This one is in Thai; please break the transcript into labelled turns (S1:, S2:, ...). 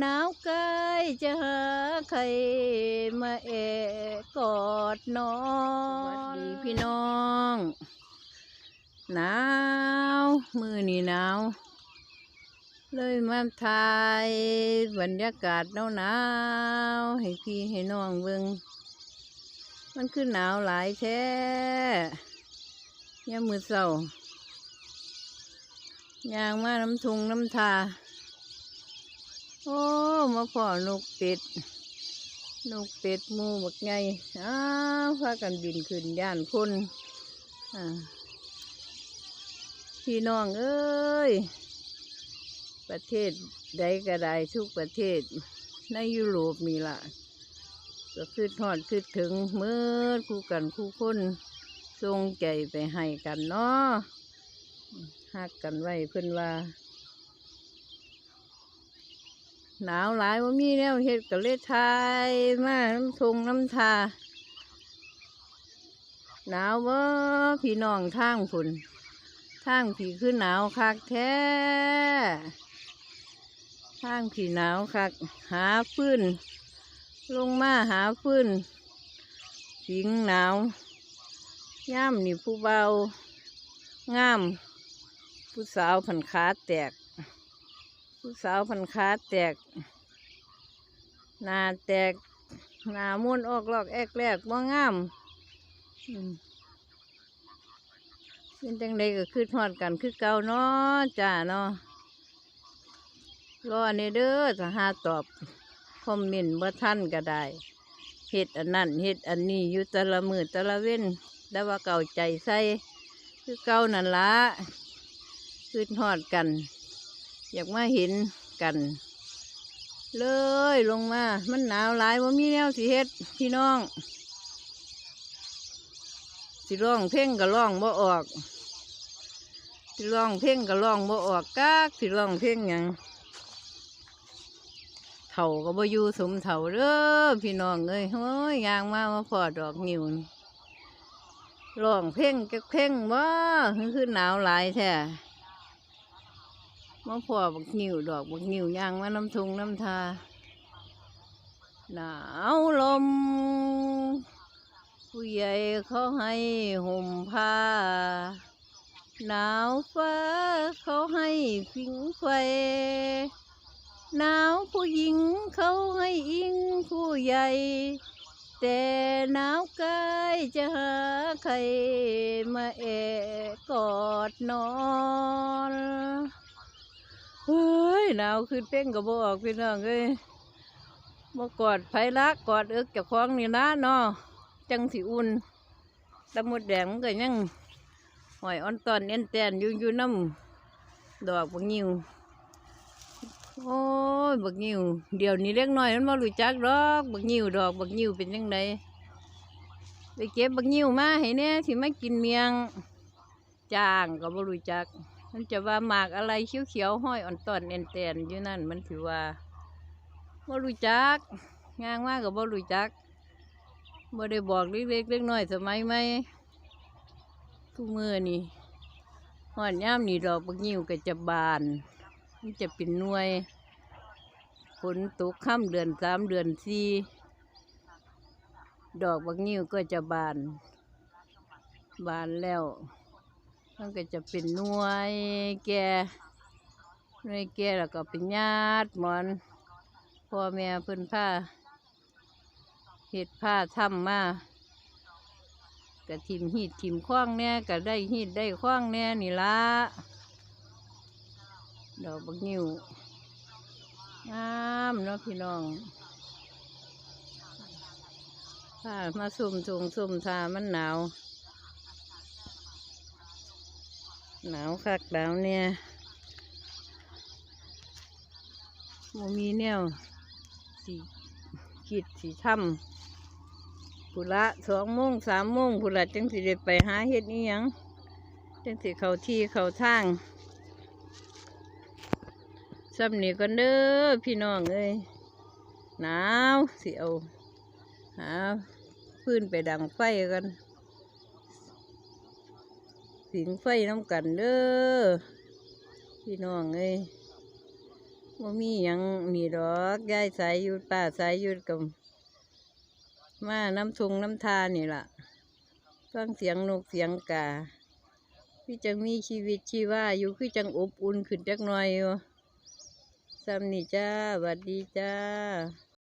S1: หนาวกายจะหาใครมาแอบกอดนอนสวัสดีพี่น้อง หนาว มือนี่หนาว เลยมาถ่ายบรรยากาศหนาวหนาวให้พี่ให้น้องเบิงมันคือหนาวหลายแท้ยามมือเศร้ายางมาน้ำทุงน้ำทา โอ้มาพ่อนกเป็ด นกเป็ดมูบักไงอ้าวพากันบินขึ้นย่านคนอ่าพี่น้องเอ้ย ประเทศใดก็ได้ทุกประเทศ ในยุโรปมีละก็คือทอดคือถึงเมื่อคู่กันคู่คนทรงใจไปให้กันเนาะหักกันไว้เพิ่นว่า หนาวหลายว่ามีแนวเฮ็ดก็เลยทายมาน้ำทงน้ำทา หนาวบ่พี่น้องทางฝุ่นทางผีคือหนาวคักแท้ทางผีหนาวคัก หาฟื้น ลงมาหาฟื้นผิงหนาวย่ามนี่ผู้เบางาม ผู้สาวผันขาแตก ผู้สาวพันขาแตกนาแตกนาม้วนออกลอกแอกแรกบ่งามเป็นจังใดก็คือทอดกันคือเก่าเนาะจ้าเนาะรอในเด้อจะหาตอบคอมเมนต์บ่ท่านก็ได้เฮ็ดอันนั้นเฮ็ดอันนี้อยู่แต่ละมือแต่ละเว้นแต่ว่าเก่าใจใส่คือเก่านั่นละคือทอดกัน อยากมาเห็นกัน เลยลงมา มันหนาวหลายว่ามีแนวสิเฮ็ดพี่น้อง สิร้องเพลงก็ร้องบ่ออก สิร้องเพลงก็ร้องบ่ออกกากสิร้องเพลงยังเถ่าก็บ่อยู่สมเถ่าเด้อพี่น้องเอ้ยโอ้ยยางมามาพอดอกนิ้วร้องเพลงจักเพลงบ่คือหนาวหลายแท้ มาพอบักนิ้วดอกบักนิ้วยางมาน้ำทุงน้ำทา หนาวลม ผู้ใหญ่เขาให้ห่มผ้า หนาวฟ้าเขาให้ผิงไฟ หนาวผู้หญิงเขาให้อิงผู้ใหญ่ แต่หนาวกายจะหาใครมาแอบกอดนอน เฮ้ยหนาวขึ้นเป้งกับบ่ออกพี่น้องเอ้ยบ่กอดไผละกอดเอิกจากของนี่นะเนาะจังสิอุ่นตะมดแดงมันก็ยังหอยอ่อนตอนเอ็นแตนอยู่อยู่น้ำดอกบักงิวโอ้ยบักงิวเดี๋ยวนี้เล็กน้อยมันบ่รู้จักดอกบักงิวดอกบักงิวเป็นยังไงไปเก็บบักงิวมาให้แน่สิมากินเมียง จางก็บ่รู้จัก มันจะว่าหมากอะไรเขียวๆห้อยอ่อนตอนเอ็นแตนอยู่นั่นมันถือว่าบ่รู้จักงางมากกับบ่รู้จักบ่ได้บอกเล็กๆเล็กน้อยสมัยใหมทุกมือนี่หอนย่ามนี่ดอกบักยิ้วก็จะบาน มันจะเป็นหน่วยฝนตกค่ำเดือนสามเดือนสี่ดอกบักยิ้วก็จะบาน บานแล้ว มันก็จะเป็นหน่วยแก่หน่วยแก่แล้วก็เป็นญาติหมอนพ่อแม่เพิ่นผ้าเห็ดผ้าทำมากระทิมหีดทิมคว้างแน่ก็ได้หีดได้คว้างแน่นี่ละดอกบักนิ้วงามเนาะพี่น้องผ้ามาซุ่มทงซุ่มทามันหนาว หนาวคักหนาวเนี่ยโมมีแนวสีคิดสีทำพุละสองโมงสามโมงพุละจังสิได้ไปหาเฮ็ดนี่ยังจังสิเขาที่เขาทางซ้ำนี่กันเด้อพี่น้องเอ้ยหนาวสิเอาหาพื้นไปดังไฟกัน สิงไฟน้ำกันเด้อพี่น้องเอ้ยโมบ่มียังนี่ดอกยายสายยุดป้าสายยุดกับมาน้ำทงน้ำทานี่ล่ะฟังเสียงนกเสียงกาพี่จังมีชีวิตชีว่า อยู่คือจังอบอุ่นขึ้นจักหน่อยอยู่ซ้ำนี่จ้าหวัดดีจ้า